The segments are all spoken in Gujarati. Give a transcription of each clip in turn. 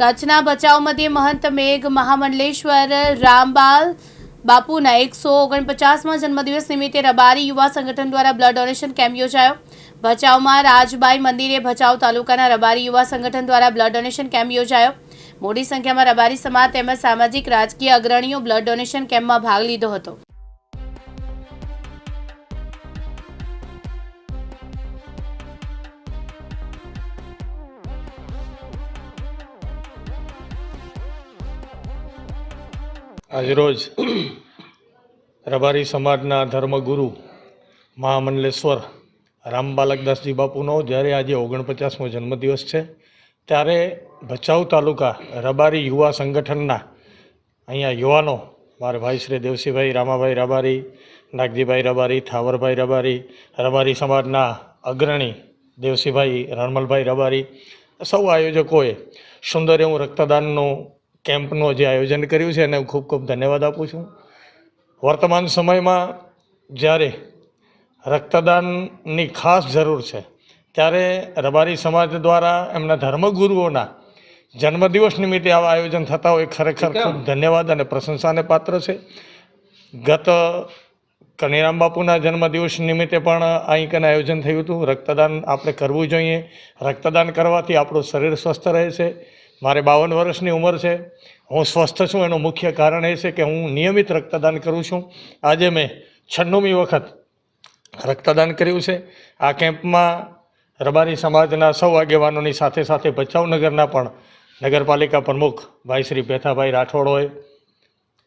કચ્છના ભચાઉ મધ્યે મહંત મેઘ મહામંડલેશ્વર, રામબાલ, બાપુના એકસો ઓગણપચાસમાં જન્મદિવસ નિમિત્તે રબારી યુવા સંગઠન દ્વારા બ્લડ ડોનેશન કેમ્પ યોજાયો. ભચાઉમાં રાજબાઈ મંદિરે ભચાઉ તાલુકાના રબારી યુવા સંગઠન દ્વારા બ્લડ ડોનેશન કેમ્પ યોજાયો. મોટી સંખ્યામાં રબારી સમાજ તેમજ સામાજિક રાજકીય અગ્રણીઓ બ્લડ ડોનેશન કેમ્પમાં ભાગ લીધો હતો. આજરોજ રબારી સમાજના ધર્મગુરુ મહામંડલેશ્વર રામબાલકદાસજી બાપુનો, જ્યારે આજે ઓગણપચાસમો જન્મદિવસ છે, ત્યારે ભચાઉ તાલુકા રબારી યુવા સંગઠનના અહીંયા યુવાનો, મારા ભાઈ શ્રી દેવસીભાઈ, રામાભાઈ રબારી, નાગજીભાઈ રબારી, થાવરભાઈ રબારી રબારી સમાજના અગ્રણી દેવસીભાઈ રણમલભાઈ રબારી, સૌ આયોજકોએ સુંદર એવું રક્તદાનનું કેમ્પનું જે આયોજન કર્યું છે એને હું ખૂબ ખૂબ ધન્યવાદ આપું છું. વર્તમાન સમયમાં જ્યારે રક્તદાનની ખાસ જરૂર છે ત્યારે રબારી સમાજ દ્વારા એમના ધર્મગુરુઓના જન્મદિવસ નિમિત્તે આવા આયોજન થતા હોય ખરેખર ખૂબ ધન્યવાદ અને પ્રશંસાને પાત્ર છે. ગત કનીરામ બાપુના જન્મદિવસ નિમિત્તે પણ અહીં કને આયોજન થયું હતું. રક્તદાન આપણે કરવું જોઈએ. રક્તદાન કરવાથી આપણું શરીર સ્વસ્થ રહે છે. મારે બાવન વર્ષની ઉંમર છે. હું સ્વસ્થ છું. એનું મુખ્ય કારણ એ છે કે હું નિયમિત રક્તદાન કરું છું. આજે મેં છન્નુમી વખત રક્તદાન કર્યું છે. આ કેમ્પમાં રબારી સમાજના સૌ આગેવાનોની સાથે સાથે ભચાઉનગરના પણ નગરપાલિકા પ્રમુખ ભાઈ શ્રી પેથાભાઈ રાઠોડ હોય,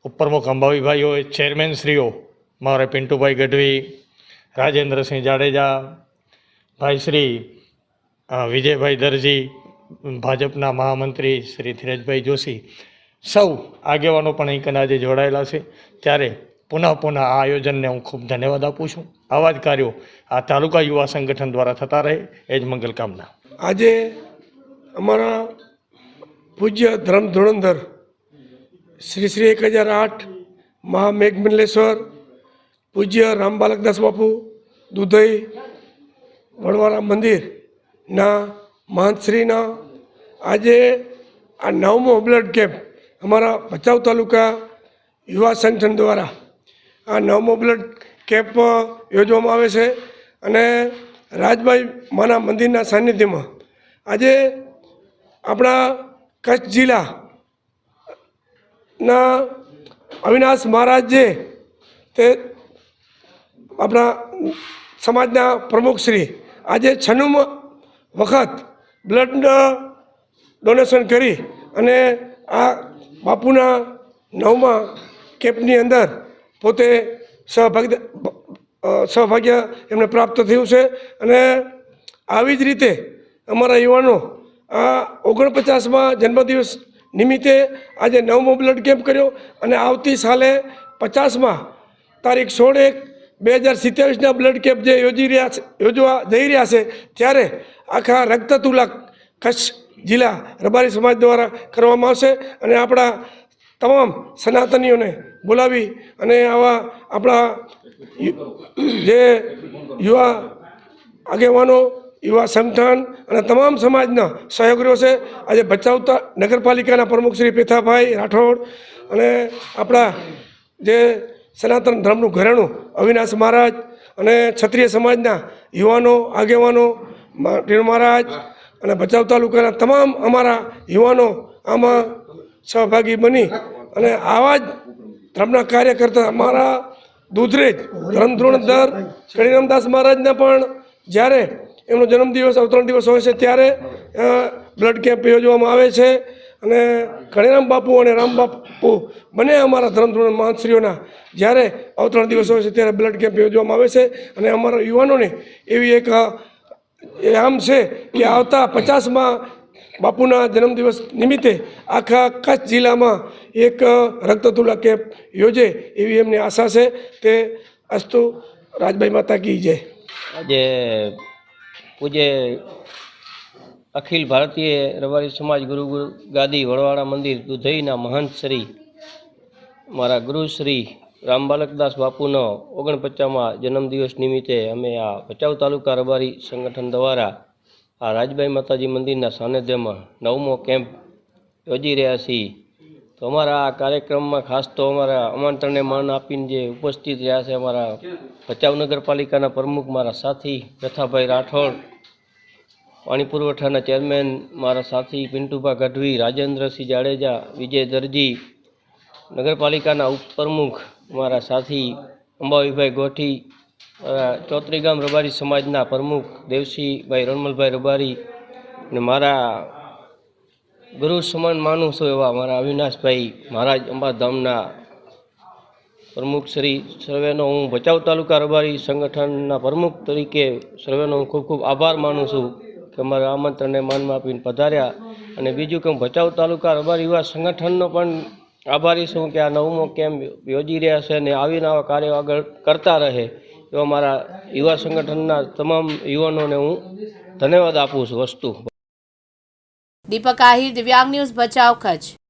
ઉપપ્રમુખ અંબાવીભાઈ હોય, ચેરમેન શ્રીઓ મારે પિન્ટુભાઈ ગઢવી, રાજેન્દ્રસિંહ જાડેજા, ભાઈ શ્રી વિજયભાઈ દરજી ભાજપના મહામંત્રી શ્રી ધીરજભાઈ જોશી સૌ આગેવાનો પણ અહીં કદાચ જોડાયેલા છે. ત્યારે પુનઃ પુનઃ આ આયોજનને હું ખૂબ ધન્યવાદ આપું છું. આવા જ કાર્યો આ તાલુકા યુવા સંગઠન દ્વારા થતા રહે, એ જ મંગલ કામના. આજે અમારા પૂજ્ય ધર્મ ધોરંધર શ્રી શ્રી એક હજાર આઠ મહામેઘમંડલેશ્વર પૂજ્ય રામ બાલકદાસ બાપુ, દુધઈ, વડવારા મંદિરના મહંતશ્રીના આજે આ નવમો બ્લડ કેમ્પ અમારા ભચાઉ તાલુકા યુવા સંગઠન દ્વારા આ નવમો બ્લડ કેમ્પ યોજવામાં આવે છે અને રાજભાઈ માના મંદિરના સાનિધ્યમાં આજે આપણા કચ્છ જિલ્લાના અવિનાશ મહારાજ જે તે આપણા સમાજના પ્રમુખશ્રી આજે છન્નુમ વખત બ્લડ ડોનેશન કરી અને આ બાપુના નવમા કેમ્પની અંદર પોતે સહભાગી સહભાગ્ય એમને પ્રાપ્ત થયું છે અને આવી જ રીતે અમારા યુવાનો આ ઓગણપચાસમાં જન્મદિવસ નિમિત્તે આજે નવમો બ્લડ કેમ્પ કર્યો અને આવતી સાલે પચાસમાં તારીખ સોળ એક બે હજાર સિત્યાવીસના બ્લડ કેમ્પ જે યોજી રહ્યા છે, યોજવા જઈ રહ્યા છે, ત્યારે આખા રક્તતુલા કચ્છ જિલ્લા રબારી સમાજ દ્વારા કરવામાં આવશે અને આપણા તમામ સનાતનીઓને બોલાવી અને આવા આપણા જે યુવા આગેવાનો, યુવા સંગઠન અને તમામ સમાજના સહયોગ છે, આજે ભચાઉતા નગરપાલિકાના પ્રમુખ શ્રી પેથાભાઈ રાઠોડ અને આપણા જે સનાતન ધર્મનું ઘરેણું અવિનાશ મહારાજ અને ક્ષત્રિય સમાજના યુવાનો, આગેવાનો રેણુ મહારાજ અને ભચાઉ તાલુકાના તમામ અમારા યુવાનો આમાં સહભાગી બની અને આવા જ ધર્મના કાર્ય કરતા અમારા દૂધરેજ ધર્મધ્રોણધર કણીરામદાસ મહારાજના પણ જ્યારે એમનો જન્મદિવસ, અવતરણ દિવસ હોય છે ત્યારે બ્લડ કેમ્પ યોજવામાં આવે છે. અને ઘણીરામ બાપુ અને રામ બાપુ બંને અમારા ધર્મધ્રોણ મહંતશ્રીઓના જ્યારે અવતરણ દિવસ હોય છે ત્યારે બ્લડ કેમ્પ યોજવામાં આવે છે અને અમારા યુવાનોને એવી એક આમ છે કે આવતા પચાસમાં બાપુના જન્મદિવસ નિમિત્તે આખા કચ્છ જિલ્લામાં એક રક્તતુલા કેમ્પ યોજે એવી એમની આશા છે. તે અસ્તુ રાજભાઈ માતા કી જય. આજે પૂજ્ય અખિલ ભારતીય રબારી સમાજ ગુરુ ગુરુ ગાદી વડવાળા મંદિર દુધઈના મહંત શ્રી મારા ગુરુ શ્રી રામબાલકદાસ બાપુનો ઓગણપચાસમાં જન્મદિવસ નિમિત્તે અમે આ ભચાઉ તાલુકા રબારી સંગઠન દ્વારા આ રાજબાઈ માતાજી મંદિરના સાનિધ્યમાં નવમો કેમ્પ યોજી રહ્યા છીએ. તો અમારા આ કાર્યક્રમમાં ખાસ તો અમારા આમંત્રણને માન આપીને જે ઉપસ્થિત રહ્યા છે અમારા ભચાઉ નગરપાલિકાના પ્રમુખ, મારા સાથી, પ્રથાભાઈ રાઠોડ પાણી પુરવઠાના ચેરમેન મારા સાથી પિન્ટુભા ગઢવી, રાજેન્દ્રસિંહ જાડેજા, વિજય દરજી, નગરપાલિકાના ઉપપ્રમુખ મારા સાથી અંબાવીભાઈ ગોઠી ચોતરી ગામ રબારી સમાજના પ્રમુખ દેવસિંહભાઈ રણમલભાઈ રબારી અને મારા ગુરુ સમાન માનું છું એવા મારા અવિનાશભાઈ મહારાજ અંબાધામના પ્રમુખ શ્રી સર્વેનો હું ભચાઉ તાલુકા રબારી સંગઠનના પ્રમુખ તરીકે સર્વેનો હું ખૂબ ખૂબ આભાર માનું છું. કે અમારા આમંત્રણને માનમાં આપીને પધાર્યા અને બીજું કે હું ભચાઉ તાલુકા રબારી યુવા સંગઠનનો પણ આભારી છું કે આ નવમો કેમ્પ યોજી રહ્યા છે અને આવીને આવા કાર્યો આગળ કરતા રહે એવા મારા યુવા સંગઠનના તમામ યુવાનોને હું ધન્યવાદ આપું છું વસ્તુ. દીપક આહિર, દિવ્યાંગ ન્યૂઝ ભચાઉ, કચ્છ.